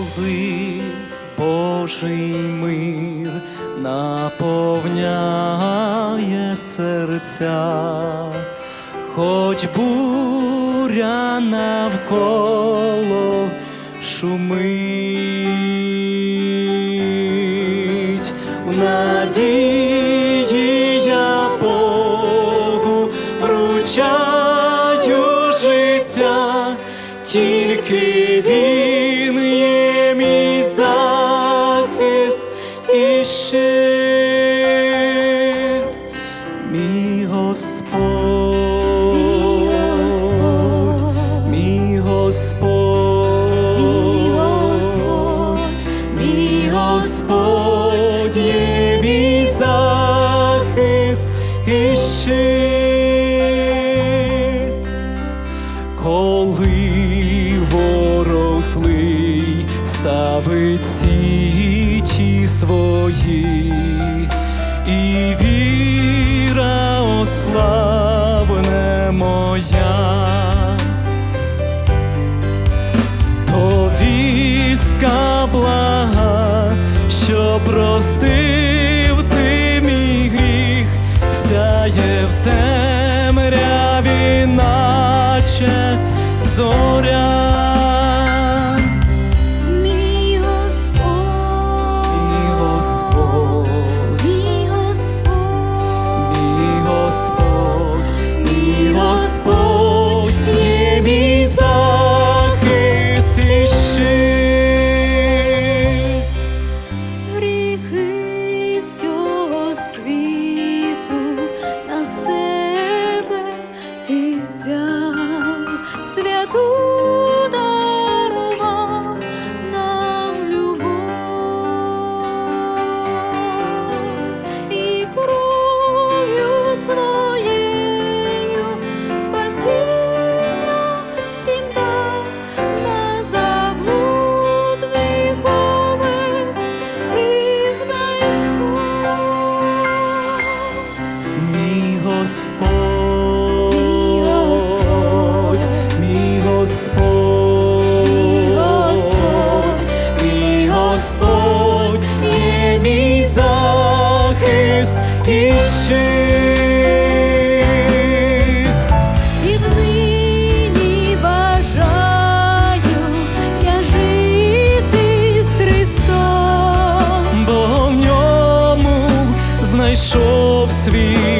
коли Божий мир наповняє серця, хоч буря навколо шумить, в надії я Богу вручаю життя, тільки щит, мій Господь, Мій Господь, мій Господь, мій Господь, є мій захист і щит, коли ворог злий ставить січі свої, і віра ослабне моя. То вістка блага, що простив ти мій гріх, сяє в темряві, наче зоря. Святу Господь, є мій захист і щит. Віднині бажаю я жити з Христом. бо в ньому знайшов спокій.